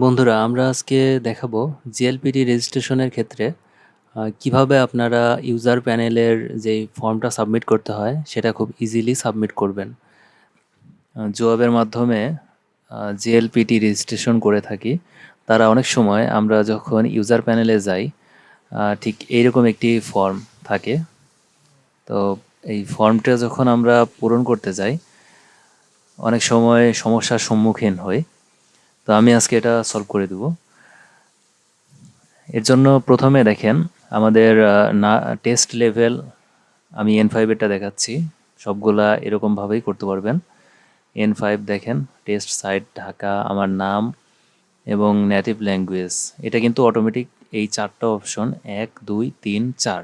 বন্ধুরা, আমরা আজকে দেখাবো জিএলপিটি রেজিস্ট্রেশনের ক্ষেত্রে কীভাবে আপনারা ইউজার প্যানেলের যে ফর্মটা সাবমিট করতে হয়, সেটা খুব ইজিলি সাবমিট করবেন। জোয়াবের মাধ্যমে জিএলপিটি রেজিস্ট্রেশন করে থাকি। তারা অনেক সময় আমরা যখন ইউজার প্যানেলে যাই ঠিক এইরকম একটি ফর্ম থাকে। তো এই ফর্মটা যখন আমরা পূরণ করতে যাই, অনেক সময় সমস্যার সম্মুখীন হই। তো আমি আজকে এটা সলভ করে দেব। এর জন্য প্রথমে দেখেন, আমাদের না টেস্ট লেভেল আমি এন ফাইভেরটা দেখাচ্ছি। সবগুলা এরকমভাবেই করতে পারবেন। এন ফাইভ দেখেন টেস্ট সাইট ঢাকা, আমার নাম এবং নেটিভ ল্যাঙ্গুয়েজ এটা কিন্তু অটোমেটিক এই চারটা অপশন এক, দুই, তিন, চার।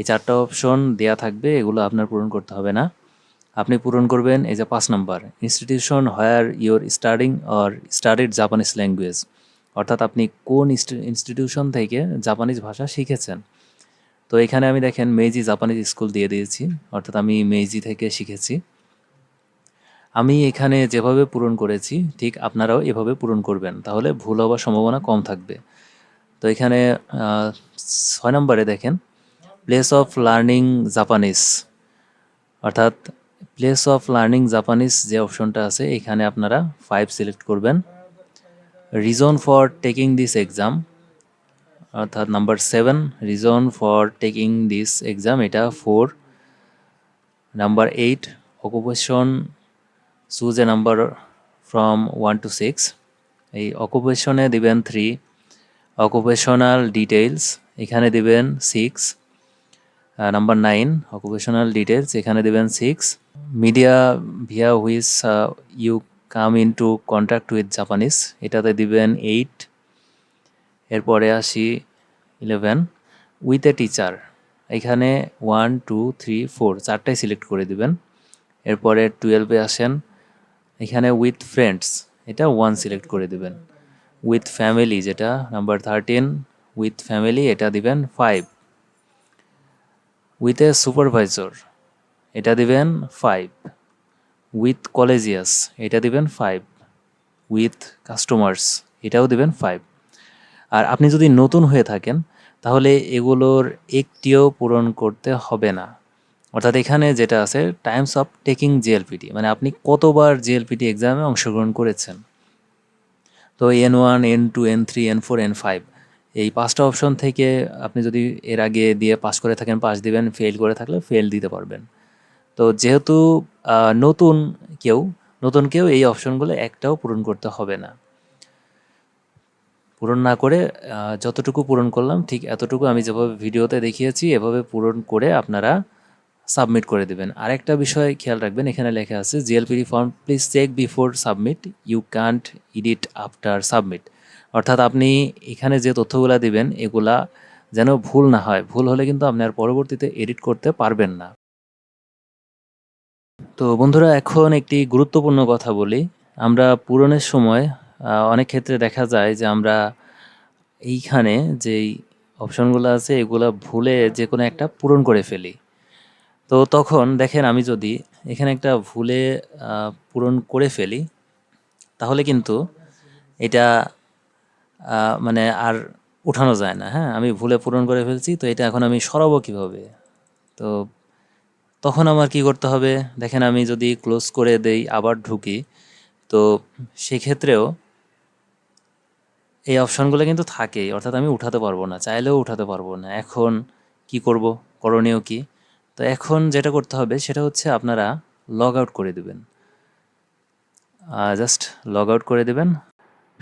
এই চারটা অপশন দেয়া থাকবে, এগুলো আপনার পূরণ করতে হবে না। আপনি পূরণ করবেন এই যে পাঁচ number institution where you're studying or studied Japanese language অর্থাৎ আপনি কোন ইনস্টিটিউশন থেকে জাপানিজ ভাষা শিখেছেন। তো এখানে আমি দেখেন মেজি জাপানিজ স্কুল দিয়ে দিয়েছি, অর্থাৎ আমি মেজি থেকে শিখেছি। আমি এখানে যেভাবে পূরণ করেছি, ঠিক আপনারাও এভাবে পূরণ করবেন, তাহলে ভুল হওয়ার সম্ভাবনা কম থাকবে। তো এখানে ছয় নম্বরে দেখেন। প্লেস অফ লার্নিং জাপানিজ অর্থাৎ প্লেস অফ লার্নিং জাপানিজ যে অপশনটা আছে, এখানে আপনারা ফাইভ সিলেক্ট করবেন। Reason for taking this exam অর্থাৎ number seven reason for taking this exam এটা four number eight occupation choose a number from one to six এই অকুপেশনে দিবেন থ্রি অকুপেশনাল ডিটেইলস এখানে দিবেন six number nine occupational details এখানে দেবেন six media via which you come into contact with Japanese এটাতে দিবেন এইট এরপরে আসি ইলেভেন উইথ এ টিচার এখানে ওয়ান টু থ্রি ফোর চারটাই সিলেক্ট করে দিবেন। এরপরে টুয়েলভে আসেন, এখানে উইথ ফ্রেন্ডস এটা ওয়ান সিলেক্ট করে দিবেন। উইথ ফ্যামিলি যেটা নাম্বার থার্টিন উইথ ফ্যামিলি এটা দিবেন ফাইভ উইথ এ সুপারভাইজর এটা দিবেন ফাইভ উইথ কলেজিয়াস এটা দিবেন ফাইভ উইথ কাস্টমার্স এটাও দিবেন ফাইভ আর আপনি যদি নতুন হয়ে থাকেন, তাহলে এগুলোর একটিও পূরণ করতে হবে না। অর্থাৎ এখানে যেটা আছে টাইমস অফ টেকিং জিএলপিটি মানে আপনি কতবার জিএলপিটি এক্সামে অংশগ্রহণ করেছেন। তো N one N two N three N four N five এই পাঁচটা অপশন থেকে আপনি যদি এর আগে দিয়ে পাস করে থাকেন পাস দিবেন ফেল করে থাকলে ফেল দিতে পারবেন। তো যেহেতু নতুন কেউ নতুন কেউ এই অপশনগুলো একটাও পূরণ করতে হবে না। পূরণ না করে যতটুকু পূরণ করলাম, ঠিক এতটুকু আমি যেভাবে ভিডিওতে দেখিয়েছি, এভাবে পূরণ করে আপনারা সাবমিট করে দেবেন। আরেকটা বিষয় খেয়াল রাখবেন, এখানে লেখা আছে GLPD form please check before submit you can't edit after submit অর্থাৎ আপনি এখানে যে তথ্যগুলা দিবেন, এগুলা যেন ভুল না হয়। ভুল হলে কিন্তু আপনি আর পরবর্তীতে এডিট করতে পারবেন না। তো বন্ধুরা, এখন একটি গুরুত্বপূর্ণ কথা বলি। আমরা পূরণের সময় অনেক ক্ষেত্রে দেখা যায় যে আমরা এইখানে যেই অপশনগুলো আছে, এগুলা ভুলে যে কোনো একটা পূরণ করে ফেলি। তো তখন দেখেন, আমি যদি এখানে একটা ভুলে পূরণ করে ফেলি, তাহলে কিন্তু এটা মানে আর উঠানো যায় না হ্যাঁ? আমি ভুলে পূরণ করে ফেলছি, তো এটা এখন আমি সরাবো কীভাবে? তো তখন আমার কি করতে হবে? দেখেন, আমি যদি ক্লোজ করে দেই, আবার ঢুকি, তো সেক্ষেত্রেও এই অপশনগুলো কিন্তু থাকেই, অর্থাৎ আমি উঠাতে পারব না, চাইলেও উঠাতে পারব না। এখন কি করব? করণীয় কি? তো এখন যেটা করতে হবে, সেটা হচ্ছে আপনারা লগ আউট করে দেবেন। জাস্ট লগ আউট করে দেবেন।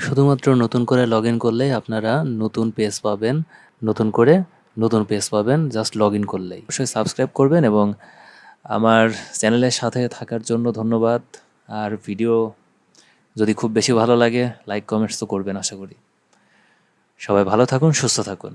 শুধুমাত্র নতুন করে লগ ইন করলে আপনারা নতুন পেজ পাবেন, নতুন করে নতুন পেজ পাবেন জাস্ট লগ ইন করলেই। অবশ্যই সাবস্ক্রাইব করবেন এবং আমার চ্যানেলের সাথে থাকার জন্য ধন্যবাদ। আর ভিডিও যদি খুব বেশি ভালো লাগে লাইক কমেন্টস তো করবেন আশা করি। সবাই ভালো থাকুন, সুস্থ থাকুন।